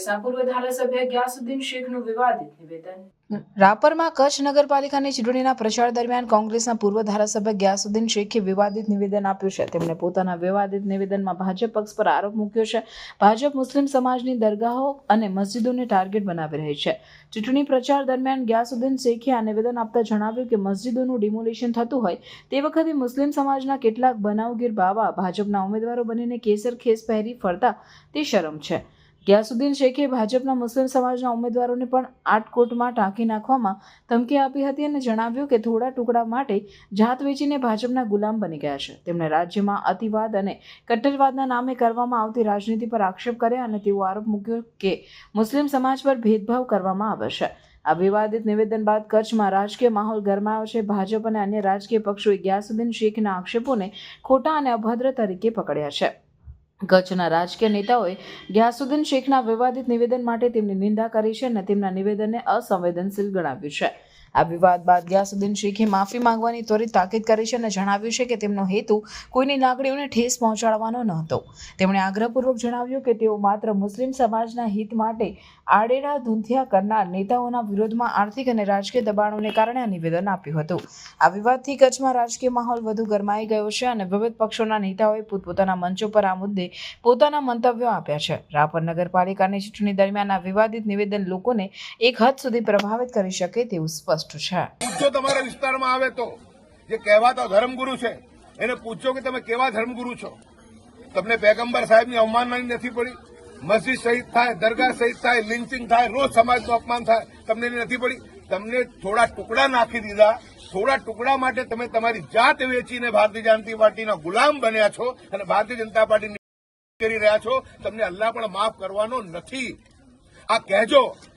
કોંગ્રેસના પૂર્વ ધારાસભ્ય ગ્યાસુદ્દીન શેખનું વિવાદિત નિવેદન. રાપરમાં કચ્છ નગરપાલિકાની ચૂંટણીના પ્રચાર દરમિયાન કોંગ્રેસના પૂર્વ ધારાસભ્ય ગ્યાસુદ્દીન શેખે વિવાદિત નિવેદન આપ્યું છે. તેમણે પોતાના વિવાદિત નિવેદનમાં ભાજપ પક્ષ પર આરોપ મૂક્યો છે. ભાજપ મુસ્લિમ સમાજની દરગાહો અને મસ્જિદોને ટાર્ગેટ બનાવી રહી છે. ચૂંટણી પ્રચાર દરમિયાન ગ્યાસુદ્દીન શેખે આ નિવેદન આપતા જણાવ્યું કે મસ્જિદોનું ડિમોલિશન થતું હોય તે વખતે મુસ્લિમ સમાજના કેટલાક બનાવગીર બાવા ભાજપના ઉમેદવારો બનીને કેસર ખેસ પહેરી ફરતા તે શરમ છે. ગ્યાસુદ્દીન શેખે ભાજપના મુસ્લિમ સમાજના ઉમેદવારોને પણ આટકોટમાં ટાંકી નાખવામાં ધમકી આપી હતી અને જણાવ્યું કે થોડા ટુકડા માટે જાત વેચીને ભાજપના ગુલામ બની ગયા છે. તેમણે રાજ્યમાં અતિવાદ અને કટ્ટરવાદના નામે કરવામાં આવતી રાજનીતિ પર આક્ષેપ કર્યા અને તેવો આરોપ મૂક્યો કે મુસ્લિમ સમાજ પર ભેદભાવ કરવામાં આવે છે. આ વિવાદિત નિવેદન બાદ કચ્છમાં રાજકીય માહોલ ગરમાયો છે. ભાજપ અને અન્ય રાજકીય પક્ષોએ ગ્યાસુદ્દીન શેખના આક્ષેપોને ખોટા અને અભદ્ર તરીકે પકડ્યા છે. કચ્છના રાજકીય નેતાઓએ ગ્યાસુદ્દીન શેખના વિવાદિત નિવેદન માટે તેમની નિંદા કરી છે અને તેમના નિવેદનને અસંવેદનશીલ ગણાવ્યું છે. આ વિવાદ બાદ ગ્યાસુદ્દીન શેખે માફી માંગવાની ત્વરિત તાકીદ કરી છે અને જણાવ્યું છે કે તેમનો હેતુ કોઈની લાગણીઓને ઠેસ પહોંચાડવાનો ન હતો. તેમણે આગ્રહપૂર્વક જણાવ્યું કે તેઓ માત્ર મુસ્લિમ સમાજના હિત માટે આડેડા ધૂંધિયા કરનાર નેતાઓના વિરોધમાં આર્થિક અને રાજકીય દબાણોને કારણે આ નિવેદન આપ્યું હતું. આ વિવાદથી કચ્છમાં રાજકીય માહોલ વધુ ગરમાઈ ગયો છે અને વિવિધ પક્ષોના નેતાઓએ પોતપોતાના મંચો પર આ મુદ્દે પોતાના મંતવ્યો આપ્યા છે. રાપર નગરપાલિકાની ચૂંટણી દરમિયાન આ વિવાદિત નિવેદન લોકોને એક હદ સુધી પ્રભાવિત કરી શકે તેવું સ્પષ્ટ છે. પૂછો તમારા વિસ્તારમાં આવે તો. જે કહેવાતા ધર્મગુરુ છે, એને પૂછો કે તમે કેવા ધર્મગુરુ છો. તમને પેગમ્બર સાહેબની અવમાનના નથી પડી? મસ્જિદ શહીદ થાય, દરગાહ શહીદ થાય લિન્ચિંગ થાય, રોજ સમાજનું અપમાન થાય, તમને એની નથી પડી? તમને થોડા ટુકડા નાખી દીધા. થોડા ટુકડા માટે તમે તમારી જાત વેચીને ભારતીય જનતા પાર્ટીના ગુલામ બન્યા છો અને ભારતીય જનતા પાર્ટી કરી રહ્યા છો. તમને અલ્લાહ પણ માફ કરવાનો નથી. આ કહેજો.